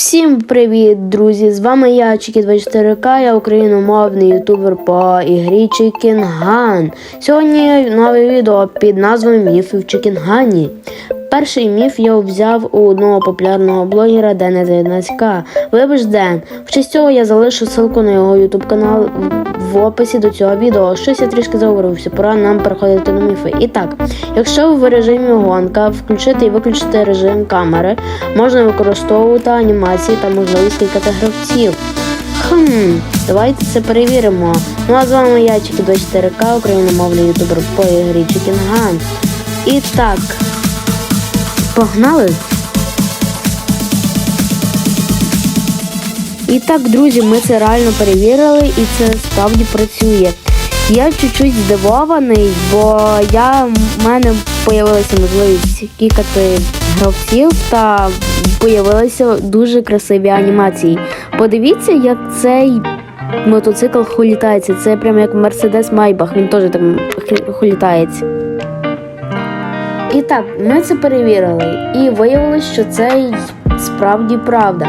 Всім привіт, друзі! З вами я, Чікі24К, я україномовний ютубер по ігрі Чікінган. Сьогодні нове відео під назвою Міфи в Чікінгані. Перший міф я взяв у одного популярного блогера Дена 19К. Вибач Ден. В честь цього я залишу ссылку на його ютуб канал в описі до цього відео. Щось я трішки заговорився, пора нам переходити на міфи. І так, якщо в режимі гонка включити і виключити режим камери, можна використовувати анімації та можливість кількати гравців. Хм, давайте це перевіримо. Ну а з вами я, Чікі 24К, україномовний ютубер по ігрі Чікінган. І так, погнали! І так, друзі, ми це реально перевірили і це справді працює. Я чуть-чуть здивований, бо я, в мене появилася можливість кікати гравців та появилися дуже красиві анімації. Подивіться, як цей мотоцикл хулітається. Це прямо як Мерседес Майбах, він теж там хулітається. І так, ми це перевірили, і виявилось, що це справді правда.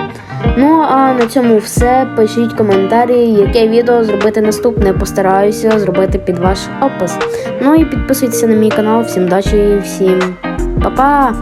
Ну а на цьому все. Пишіть коментарі, яке відео зробити наступне. Постараюся зробити під ваш опис. Ну і підписуйтесь на мій канал. Всім удачі всім па-па!